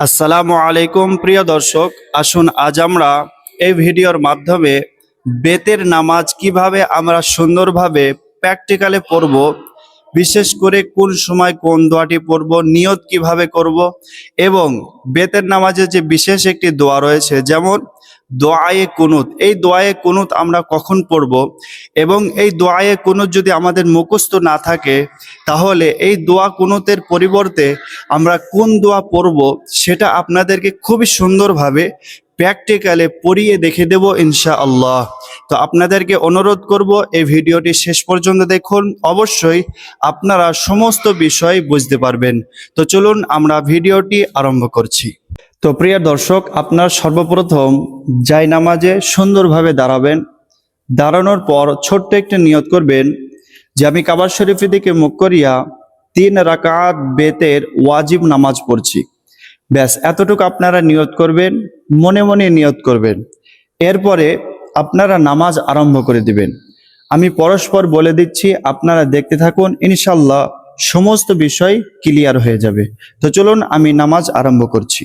আসসালামু আলাইকুম, প্রিয় দর্শক। আসুন, আজ আমরা এই ভিডিওর মাধ্যমে বেতের নামাজ কীভাবে আমরা সুন্দরভাবে প্র্যাকটিক্যালে পড়ব, বিশেষ করে কোন সময় কোন দোয়াটি পড়ব, নিয়ত কীভাবে করব এবং বেতের নামাজের যে বিশেষ একটি দোয়া রয়েছে, যেমন দোয়ায়ে কুনুত। এই দোয়ায়ে কুনুত আমরা কখন পড়ব? এবং এই দোয়ায়ে কুনুত যদি আমাদের মুখস্থ না থাকে, তাহলে এই দোয়া কুনুতের পরিবর্তে আমরা কোন দোয়া পড়ব সেটা আপনাদেরকে খুবই সুন্দরভাবে প্র্যাকটিক্যালে পড়িয়ে দেখে দেব ইনশা আল্লাহ তো আপনাদেরকে অনুরোধ করব, এই ভিডিওটি শেষ পর্যন্ত দেখুন। অবশ্যই আপনারা সমস্ত বিষয় বুঝতে পারবেন। তো চলুন আমরা ভিডিওটি আরম্ভ করছি। তো প্রিয় দর্শক, আপনার সর্বপ্রথম জাই নামাজে সুন্দরভাবে দাঁড়াবেন। দাঁড়ানোর পর ছোট্ট একটি নিয়ত করবেন যে আমি কাবার শরীফের দিকে মুখ করিয়া তিন রাকাত বেতের ওয়াজিব নামাজ পড়ছি। ব্যাস, এতটুকু আপনারা নিয়ত করবেন, মনে মনে নিয়ত করবেন। এরপরে আপনারা নামাজ আরম্ভ করে দিবেন। আমি পরস্পর বলে দিচ্ছি, আপনারা দেখতে থাকুন ইনশাল্লাহ সমস্ত বিষয় ক্লিয়ার হয়ে যাবে। তো চলুন, আমি নামাজ আরম্ভ করছি।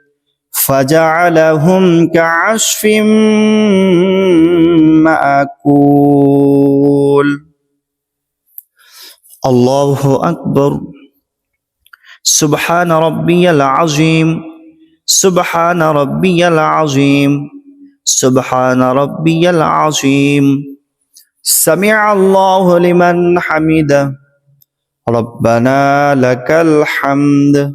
فجعلهم كعشف مأكول الله أكبر سبحان ربي العظيم سبحان ربي العظيم سبحان ربي العظيم سمع الله لمن حمده ربنا لك الحمد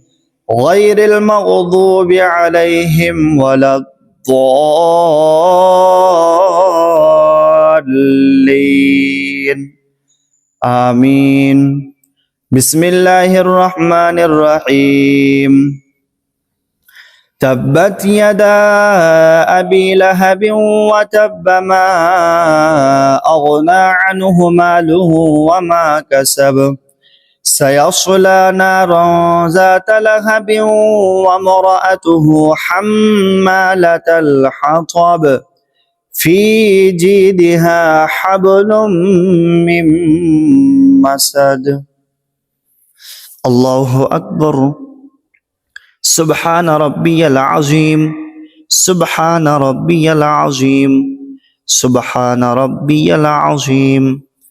غير المغضوب عليهم ولا الضالين. آمين. بسم الله الرحمن الرحيم. تبت يدا أبي لهب وتب ما أغنى عنه ماله وما كسب. سيصلى نارا ذات لهب وامرأته حمالة الحطب. في جيدها حبل من مسد. الله أكبر. سبحان ربي العظيم. سبحان ربي العظيم. سبحان ربي العظيم.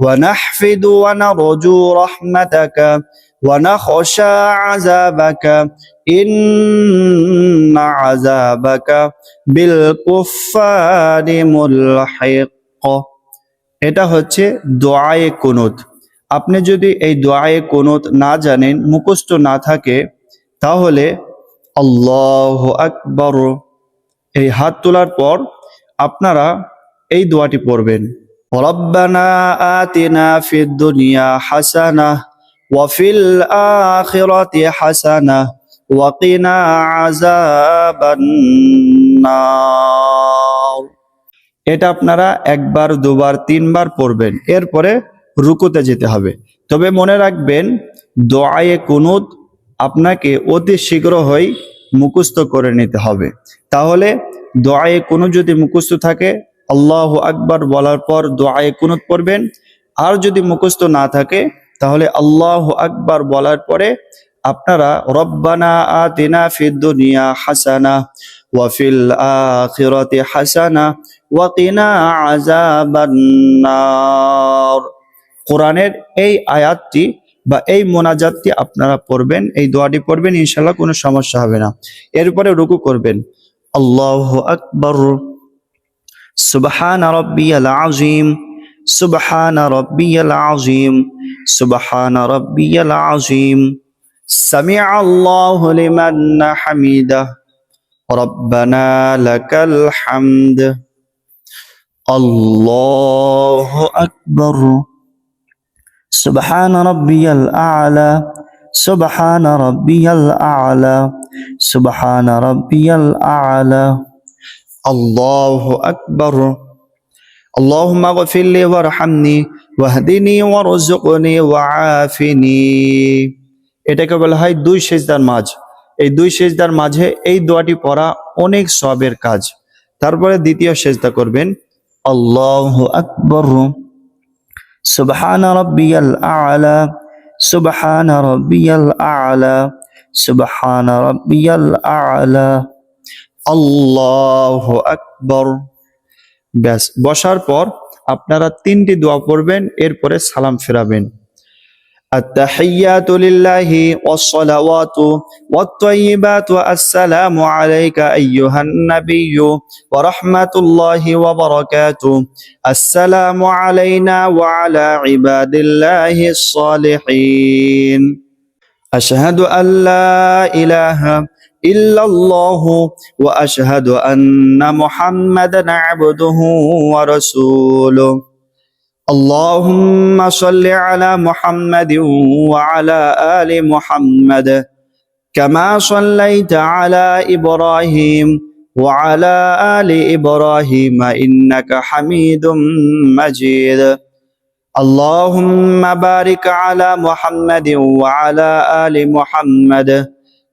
ونحفد ونرجو رحمتك ونخشى عذابك إن عذابك بالكفار ملحق এটা হচ্ছে দোয়ায়ে কুনুত আপনি যদি এই দোয়ায়ে কুনুত না জানেন মুখস্থ না থাকে তাহলে আল্লাহ আকবর এই হাত তোলার পর আপনারা এই দোয়াটি পড়বেন ربنا آتنا في الدنيا حسنة وفي الآخرة حسنة وقنا عذاب النار এটা আপনারা একবার দুবার তিনবার পড়বেন এরপরে রুকুতে যেতে হবে তবে মনে রাখবেন দোয়ায়ে কুনুত আপনাকে অতি শীঘ্রই মুখস্থ করে নিতে হবে তাহলে দোয়ায়ে কুনুত যদি মুখস্থ থাকে আল্লাহ আকবার বলার পর দোয়ায়ে কুনুত পড়বেন। আর যদি মুখস্থ না থাকে, তাহলে আল্লাহ আকবার বলার পরে আপনারা রব্বানা আতিনা ফিদ দুনিয়া হাসানা ওয়া ফিল আখিরাতি হাসানা ওয়া কিনা আযাবান নার। কোরআনের এই আয়াতটি বা এই মোনাজাতটি আপনারা পড়বেন, এই দোয়াটি পড়বেন ইনশাল্লাহ কোনো সমস্যা হবে না। এরপরে রুকু করবেন। আল্লাহ আকবর। সুবহান রব্বিয়াল আযীম সুবহান রব্বিয়াল আযীম সুবহান রব্বিয়াল আযীম সামিআ আল্লাহু লিমান হামিদা রব্বানা লাকাল হামদ আল্লাহু আকবর سبحان ربي الأعلى سبحان ربي الأعلى سبحان ربي الأعلى الله أكبر اللهم اغفر لي وارحمني واهدني وارزقني وعافني এটাকে বলা হয় দুই সেজদার মাঝ এই দুই সেজদার মাঝে এই দোয়াটি পড়া অনেক সবের কাজ তারপরে দ্বিতীয় সেজদা করবেন আল্লাহু আকবর سبحان ربي الأعلى سبحان ربي الأعلى سبحان ربي الأعلى الله أكبر ব্যাস বসার পর আপনারা তিনটি দোয়া পড়বেন এরপরে সালাম ফেরাবেন التحيات لله والصلوات والطيبات السلام عليك أيها النبي ورحمة الله وبركاته السلام علينا وعلى عباد الله الصالحين أشهد أن لا إله إلا الله وأشهد أن محمدا عبده ورسوله اللهم صل على محمد وعلى آل محمد كما صليت على إبراهيم وعلى آل إبراهيم إنك حميد مجيد اللهم بارك على محمد وعلى آل محمد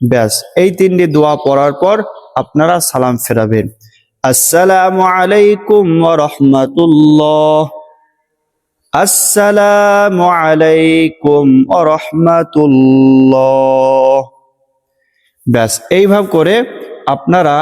ব্যাস, এই তিনটি দোয়া পড়ার পর আপনারা সালাম ফেরাবেন। আসসালাম আলাইকুম রহমতুল্লাহ। আসসালাম আলাইকুম রহমতুল্লাহ। ব্যাস, এইভাবে করে আপনারা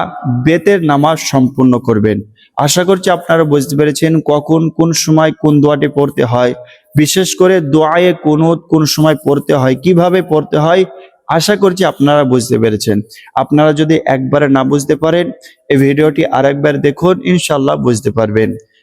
বেতের নামাজ সম্পূর্ণ করবেন। আশা করছি আপনারা বুঝতে পেরেছেন কখন কোন সময় কোন দোয়াটি পড়তে হয়। বিশেষ করে দোয়ায়ে কোন কোন সময় পড়তে হয়, কীভাবে পড়তে হয়, আশা করছি আপনারা বুঝতে পেরেছেন। আপনারা যদি একবারে না বুঝতে পারেন, এই ভিডিওটি আরেকবার দেখুন ইনশাল্লাহ বুঝতে পারবেন।